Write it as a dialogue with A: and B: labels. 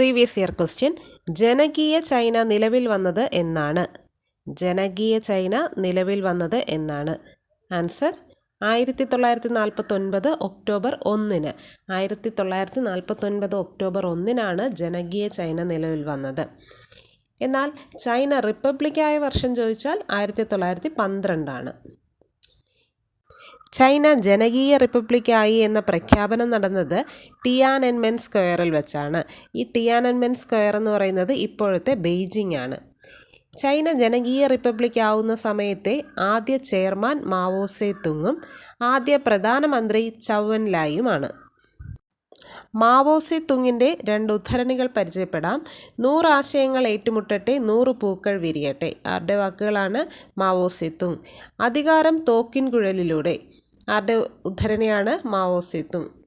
A: Previous year question ജനകീയ China നിലവിൽ വന്നത് എന്നാണ്. ജനകീയ ചൈന നിലവിൽ വന്നത് എന്നാണ്. ആൻസർ ആയിരത്തി തൊള്ളായിരത്തി നാൽപ്പത്തൊൻപത് ഒക്ടോബർ ഒന്നിന്. ആയിരത്തി തൊള്ളായിരത്തി നാൽപ്പത്തൊൻപത് ഒക്ടോബർ ഒന്നിനാണ് ജനകീയ ചൈന നിലവിൽ വന്നത്. എന്നാൽ ചൈന റിപ്പബ്ലിക്കായ വർഷം ചോദിച്ചാൽ ആയിരത്തി തൊള്ളായിരത്തി പന്ത്രണ്ടാണ് ചൈന ജനകീയ റിപ്പബ്ലിക്കായി എന്ന പ്രഖ്യാപനം നടന്നത് ടിയാനൻമെൻ സ്ക്വയറിൽ വെച്ചാണ്. ഈ ടിയാൻ ടിയാനൻമെൻ സ്ക്വയർ എന്ന് പറയുന്നത് ഇപ്പോഴത്തെ ബെയ്ജിംഗ് ആണ്. ചൈന ജനകീയ റിപ്പബ്ലിക് ആവുന്ന സമയത്തെ ആദ്യ ചെയർമാൻ മാവോസെ തുങ്ങും ആദ്യ പ്രധാനമന്ത്രി ചൗവൻ ലായുമാണ് മാവോസെ തുങ്ങിന്റെ രണ്ട് ഉദ്ധരണികൾ പരിചയപ്പെടാം. നൂറ് ആശയങ്ങൾ ഏറ്റുമുട്ടട്ടെ നൂറ് പൂക്കൾ വിരിയട്ടെ. ആരുടെ വാക്കുകളാണ്? മാവോസെ തുങ് അധികാരം തോക്കിൻ കുഴലിലൂടെ. ആരുടെ ഉദ്ധരണിയാണ് മാവോ തുങ്